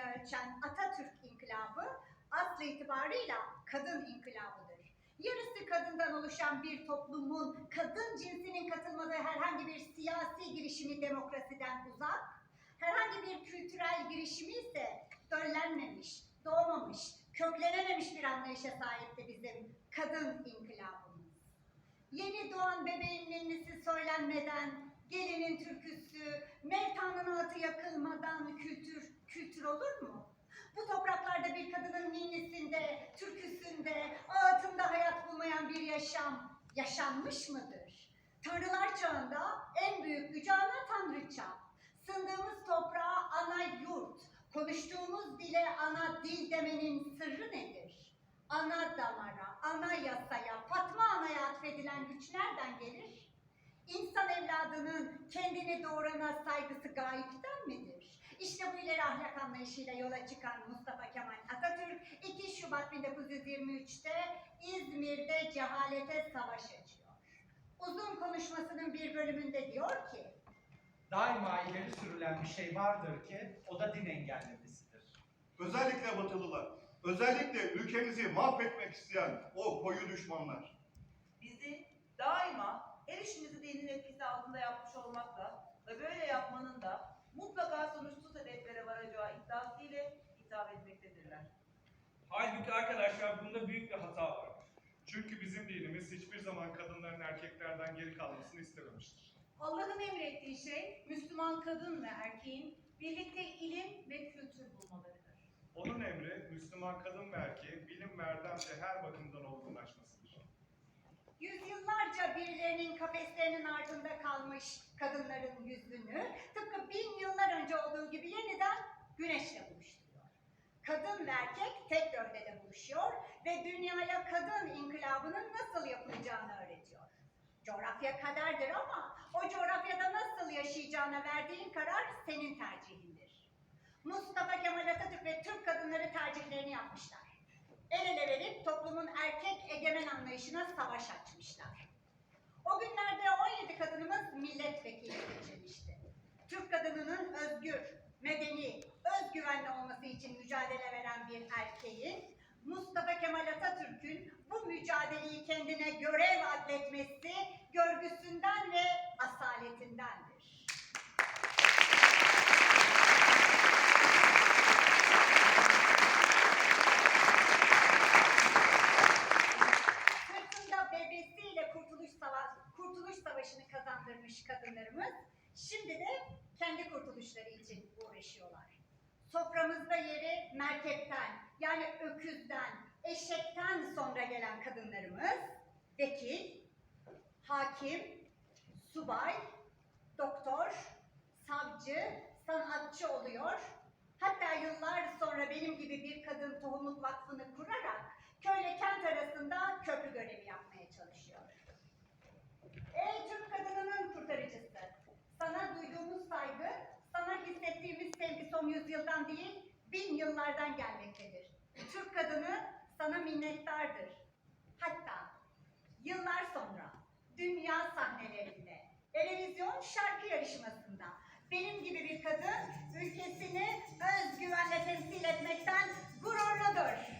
ölçen Atatürk İnkılabı aslı itibarıyla kadın inkılabıdır. Yarısı kadından oluşan bir toplumun kadın cinsinin katılmadığı herhangi bir siyasi girişimi demokrasiden uzak, herhangi bir kültürel girişimi ise döllenmemiş, doğmamış, köklenememiş bir anlayışa sahipti bizim kadın inkılabımız. Yeni doğan bebeğin ninnisi söylenmeden, gelinin türküsü, mevtanın atı yakılmadan kültür, kültür olur mu? Bu topraklarda bir kadının ninnisinde, türküsünde, ağıtında hayat bulmayan bir yaşam yaşanmış mıdır? Tanrılar çağında en büyük gücü ana tanrıça. Sındığımız toprağa ana yurt, konuştuğumuz dile ana dil demenin sırrı nedir? Ana damara, ana yasaya, Fatma Ana'ya atfedilen güç nereden gelir? İnsan evladının kendini doğurana saygısı gayipten midir? İşte bu ileri ahlak anlayışıyla yola çıkan Mustafa Kemal Atatürk 2 Şubat 1923'te İzmir'de cehalete savaş açıyor. Uzun konuşmasının bir bölümünde diyor ki, Daima ileri sürülen bir şey vardır ki o da din engellemesidir. Özellikle Batılılar, özellikle ülkemizi mahvetmek isteyen o koyu düşmanlar. Bizi daima her işimizi dinin etkisi altında yapmış olmakla ve böyle yapmanın da Halbuki arkadaşlar bunda büyük bir hata var. Çünkü bizim dinimiz hiçbir zaman kadınların erkeklerden geri kalmasını istememiştir. Allah'ın emrettiği şey Müslüman kadın ve erkeğin birlikte ilim ve kültür bulmalarıdır. Onun emri Müslüman kadın ve erkeğin bilim ve erdemce her bakımdan olgunlaşmasıdır. yüzyıllarca birilerinin kafeslerinin ardında kalmış kadınların yüzünü tıpkı bin yıllar önce olduğu gibi yeniden. Kadın ve erkek tek gövdede buluşuyor ve dünyaya kadın inkılabının nasıl yapılacağını öğretiyor. Coğrafya kaderdir ama o coğrafyada nasıl yaşayacağına verdiğin karar senin tercihindir. Mustafa Kemal Atatürk ve Türk kadınları tercihlerini yapmışlar. El ele verip toplumun erkek egemen anlayışına savaş açmışlar. O günlerde 17 kadınımız milletvekili seçilmişti. Türk kadınının özgür, medeni, özgüvenli olması için mücadele veren bir erkeğin Mustafa Kemal Atatürk'ün bu mücadeleyi kendine görev adletmesi görgüsünden ve asaletindendir. Sırtında bebesiyle Kurtuluş, Sava Kurtuluş Savaşı'nı kazandırmış kadınlarımız şimdi de kendi kurtuluşları için uğraşıyorlar. Soframızda yeri merkepten yani öküzden, eşekten sonra gelen kadınlarımız vekil, hakim, subay, doktor, savcı, sanatçı oluyor. Hatta yıllar sonra benim gibi bir kadın tohumluk vakfını kurarak köyle kent arasında köprü görevi yapmaya çalışıyor. Ey Türk yıllardan değil, bin yıllardan gelmektedir. Türk kadını sana minnettardır. Hatta yıllar sonra dünya sahnelerinde, televizyon şarkı yarışmasında benim gibi bir kadın ülkesini özgüvenle temsil etmekten gururludur.